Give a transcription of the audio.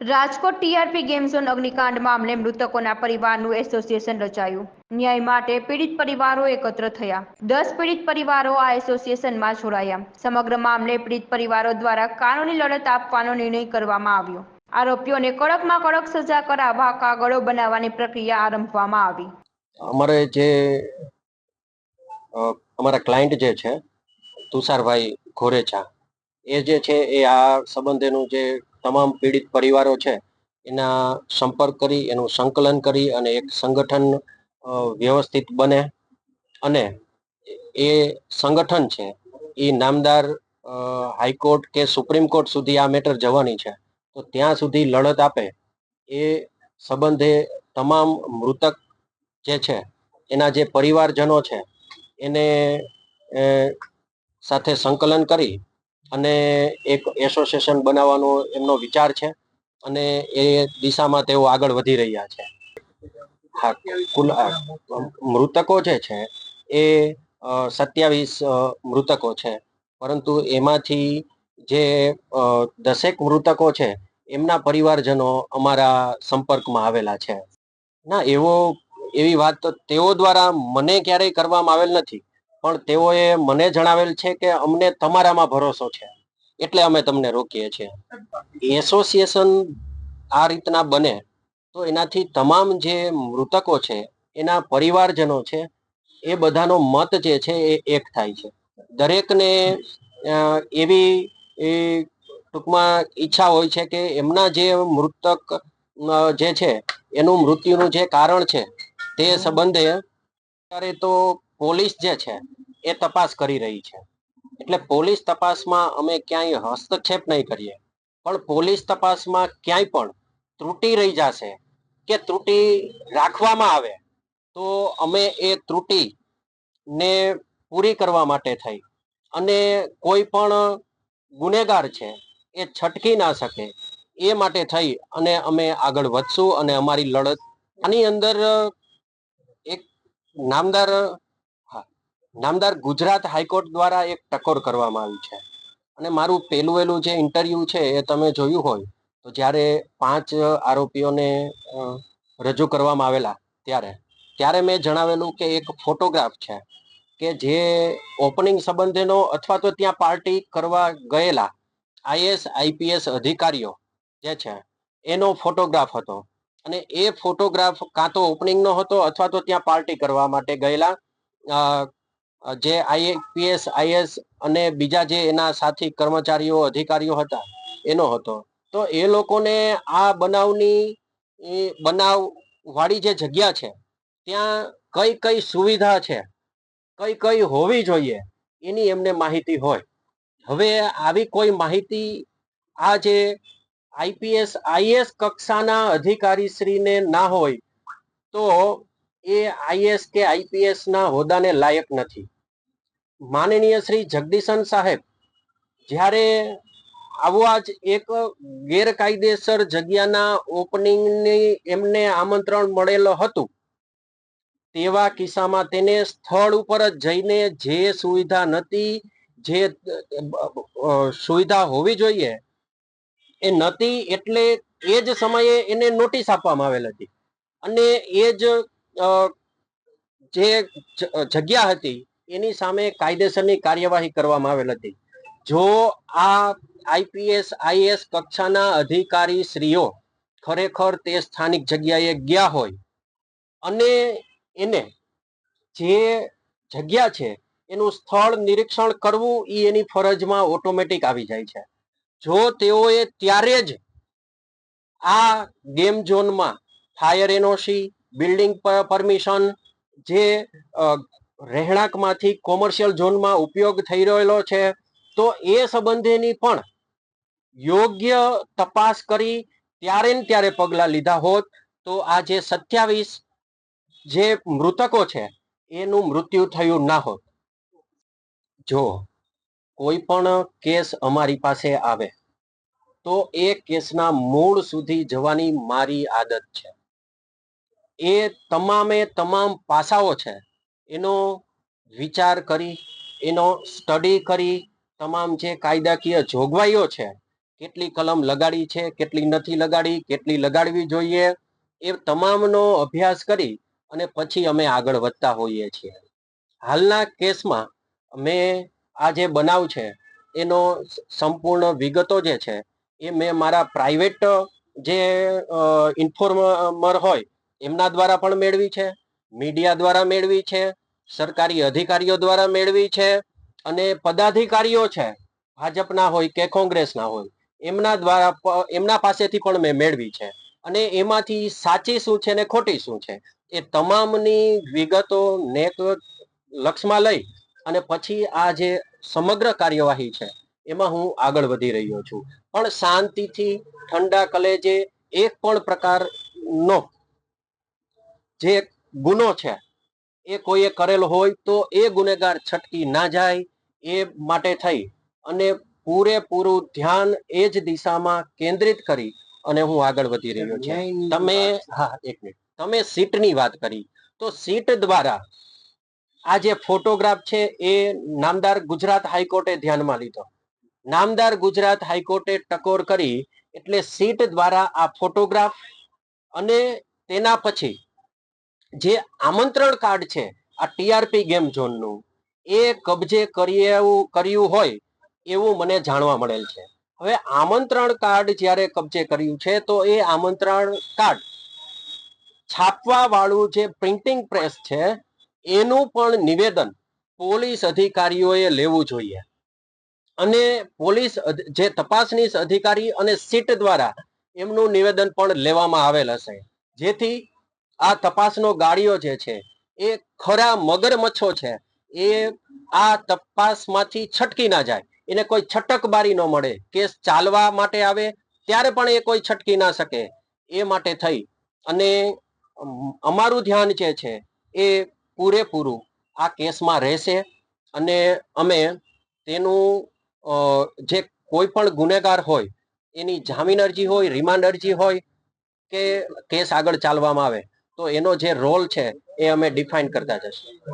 Rajkot TRP game zone અગ્નિકાંડ મામલે મૃતકોના પરિવારનું એસોસિએશન રચાયું. ન્યાય માટે પીડિત પરિવારો એકત્ર થયા. દસ પીડિત પરિવારો આ એસોસિએશનમાં જોડાયા. સમગ્ર મામલે પીડિત પરિવારો દ્વારા કાનૂની લડત આપવાનો નિર્ણય કરવામાં આવ્યો. આરોપીઓને કડકમાં કડક સજા કરાવવા કાગળો બનાવવાની પ્રક્રિયા આરંભવામાં આવી. અમારે જે અમારા ક્લાયન્ટ જે છે, તુષારભાઈ ઘોરેચા, એ જે છે એ આ સંબંધેનું જે તમામ પીડિત પરિવારો છે, એના સંપર્ક કરી, એનું સંકલન કરી અને એક સંગઠન વ્યવસ્થિત બને. અને એ સંગઠન છે એ નામદાર હાઈકોર્ટ કે સુપ્રીમ કોર્ટ સુધી આ મેટર જવાની છે. તો ત્યાં સુધી લડત આપે. એ સંબંધે તમામ મૃતક જે છે, એના જે પરિવારજનો છે, એને સાથે સંકલન કરી અને એક એસોસિએશન બનાવવાનો એમનો વિચાર છે અને એ દિશામાં તેઓ આગળ વધી રહ્યા છે. હા, કુલ મૃતકો જે છે એ સત્યાવીસ મૃતકો છે. પરંતુ એમાંથી જે દસેક મૃતકો છે એમના પરિવારજનો અમારા સંપર્કમાં આવેલા છે. ના, એવો, એવી વાત તેઓ દ્વારા મને ક્યારેય કરવામાં આવેલ નથી. પણ તેઓએ મને જણાવેલ છે કે અમને તમારામાં ભરોસો છે. એટલે અમે તમને રોકીએ છીએ. એસોસિએશન આ રીતના બને તો એનાથી તમામ જે મૃતકો છે એના પરિવારજનો છે એ બધાનો મત જે છે એ એક થાય છે. દરેકને એવી એ ટૂંકમાં ઈચ્છા હોય છે કે એમના જે મૃતક જે છે એનું મૃત્યુનું જે કારણ છે તે સંબંધે અત્યારે તો પોલીસ જે છે, એ તપાસ કરી રહી છે. એટલે પોલીસ તપાસમાં અમે ક્યાંય હસ્તક્ષેપ નહીં કરીએ. પણ પોલીસ તપાસમાં ક્યાંય પણ ત્રુટિ રહી જશે કે ત્રુટિ રાખવામાં આવે, તો અમે એ ત્રુટિ ને પૂરી કરવા માટે થઈ. અને કોઈ પણ ગુનેગાર છે, એ છટકી ના શકે. એ માટે થઈ અને અમે આગળ વધશું અને અમારી લડત, આની અંદર એક નામદાર નામદાર ગુજરાત હાઈકોર્ટ દ્વારા એક ટકોર કરવામાં આવી છે. અને મારું પહેલું વહેલું જે ઇન્ટરવ્યુ છે એ તમે જોયું હોય, તો જ્યારે પાંચ આરોપીઓને રજૂ કરવામાં આવેલા ત્યારે ત્યારે મેં જણાવેલું કે એક ફોટોગ્રાફ છે કે જે ઓપનિંગ સંબંધેનો અથવા તો ત્યાં પાર્ટી કરવા ગયેલા આઈએસ, આઈપીએસ અધિકારીઓ જે છે, એનો ફોટોગ્રાફ હતો. અને એ ફોટોગ્રાફ કાં તો ઓપનિંગનો હતો અથવા તો ત્યાં પાર્ટી કરવા માટે ગયેલા જે આઈપીએસ આઈએસ અને બીજા જે એના સાથી કર્મચારીઓ, અધિકારીઓ હતા, એનો હતો. તો એ લોકોને આ બનાવની બનાવ વાળી જે જગ્યા છે, ત્યાં કઈ કઈ સુવિધા છે, કઈ કઈ હોવી જોઈએ, એની એમને માહિતી હોય. હવે આવી કોઈ માહિતી આ જે આઈપીએસ આઈએસ કક્ષાના અધિકારી શ્રીને ના હોય, તો એ આઈએસ કે આઈપીએસ ના હોદ્દાને લાયક નથી. માનનીય શ્રી જગદીશન સાહેબ, જ્યારે આવા જ એક ગેરકાયદેસર જગ્યાના ઓપનિંગની એમને આમંત્રણ મળેલ હતું, તેવા કિસ્સામાં તેને સ્થળ ઉપર જ જઈને જે સુવિધા નથી જે સુવિધા હોવી જોઈએ, એ નહોતી એટલે એ જ સમયે એને નોટિસ આપવામાં આવેલ હતી. અને એ જ જે જગ્યા હતી, એની સામે કાયદેસરની કાર્યવાહી કરવામાં આવેલ હતી. જો આ આઈપીએસ આઈએસ કક્ષાના અધિકારી શ્રીઓ ખરેખર તે સ્થાનિક જગ્યાએ ગયા હોય અને એને જે જગ્યા છે, એનું સ્થળ નિરીક્ષણ કરવું એ એની ફરજમાં ઓટોમેટિક આવી જાય છે. જો તેઓએ ત્યારે જ આ ગેમ ઝોનમાં ફાયર એનઓસી બિલ્ડિંગ પરમિશન જે રહેણાંકમાંથી કોમર્શિયલ ઝોનમાં ઉપયોગ થઈ રહેલો છે, તો એ સંબંધેની પણ યોગ્ય તપાસ કરી ત્યારે ને ત્યારે પગલાં લીધા હોત, તો આ જે સત્યાવીસ જે મૃતકો છે, એનું મૃત્યુ થયું ના હોત. જો કોઈ પણ કેસ અમારી પાસે આવે, તો એ કેસના મૂળ સુધી જવાની મારી આદત છે. એ તમામે તમામ પાસાઓ છે. એનો વિચાર કરી, એનો સ્ટડી કરી, તમામ જે કાયદાકીય જોગવાઈઓ છે, કેટલી કલમ લગાડી છે, કેટલી નથી લગાડી, કેટલી લગાડવી જોઈએ, એ તમામનો અભ્યાસ કરી અને પછી અમે આગળ વધતા હોઈએ છીએ. હાલના કેસમાં મેં આ જે બનાવ છે, એનો સંપૂર્ણ વિગતો જે છે, એ મેં મારા પ્રાઇવેટ જે ઇન્ફોર્મર હોય એમના દ્વારા પણ મેળવી છે, મીડિયા દ્વારા મેળવી છે, સરકારી અધિકારીઓ દ્વારા મેળવી છે અને પદાધિકારીઓ છે, ભાજપના હોય કે કોંગ્રેસના હોય, એમના દ્વારા એમના પાસેથી પણ મેં મેળવી છે અને એમાંથી સાચી શું છે ને ખોટી શું છે, એ તમામની વિગતો નેક લક્ષમાં લઈ અને પછી આ જે સમગ્ર કાર્યવાહી છે, એમાં હું આગળ વધી રહ્યો છું. પણ શાંતિથી ઠંડા કલેજે એક પણ પ્રકારનો જે ગુનો છે એ કોઈએ કરેલો હોય તો એ ગુનેગાર છટકી ના જાય એ માટે થઈ. અને પૂરેપૂરું ધ્યાન એ જ દિશામાં કેન્દ્રિત કરી અને હું આગળ વધી રહ્યો છું. તમે હા એક મિનિટ. તમે સીટની વાત કરી. તો સીટ દ્વારા આ જે ફોટોગ્રાફ છે એ નામદાર ગુજરાત હાઈકોર્ટે ધ્યાનમાં લીધો. નામદાર ગુજરાત હાઈકોર્ટે ટકોર કરી એટલે સીટ દ્વારા આ ફોટોગ્રાફ અને તેના પછી જે આમંત્રણ કાર્ડ છે, આ ટીઆરપી ગેમ ઝોનનું, એ કબજે કર્યું કર્યું હોય એવું મને જાણવા મળેલ છે. હવે આમંત્રણ કાર્ડ જ્યારે કબજે કર્યું છે, તો એ આમંત્રણ કાર્ડ છાપવા વાળું જે પ્રિન્ટિંગ પ્રેસ છે, એનું પણ નિવેદન પોલીસ અધિકારીઓએ લેવું જોઈએ. અને પોલીસ જે તપાસનીશ અધિકારી અને સીટ દ્વારા એમનું નિવેદન પણ લેવામાં આવેલ હશે. જેથી આ તપાસનો ગાડીઓ જે છે, એ ખરા મગરમચ્છો છે. એ આ તપાસમાંથી છટકી ના જાય. એને કોઈ છટકબારી ન મળે. કેસ ચાલવા માટે આવે, ત્યારે પણ એ કોઈ છટકી ના શકે. એ માટે થઈ. અને અમારું ધ્યાન જે છે, એ પૂરેપૂરું આ કેસમાં રહેશે. અને અમે તેનું જે કોઈ પણ ગુનેગાર હોય, એની જામીન અરજી હોય, રિમાન્ડ અરજી હોય, કે કેસ આગળ ચાલવામાં આવે. તો એનો જે રોલ છે એ અમે ડિફાઇન કરતા જશું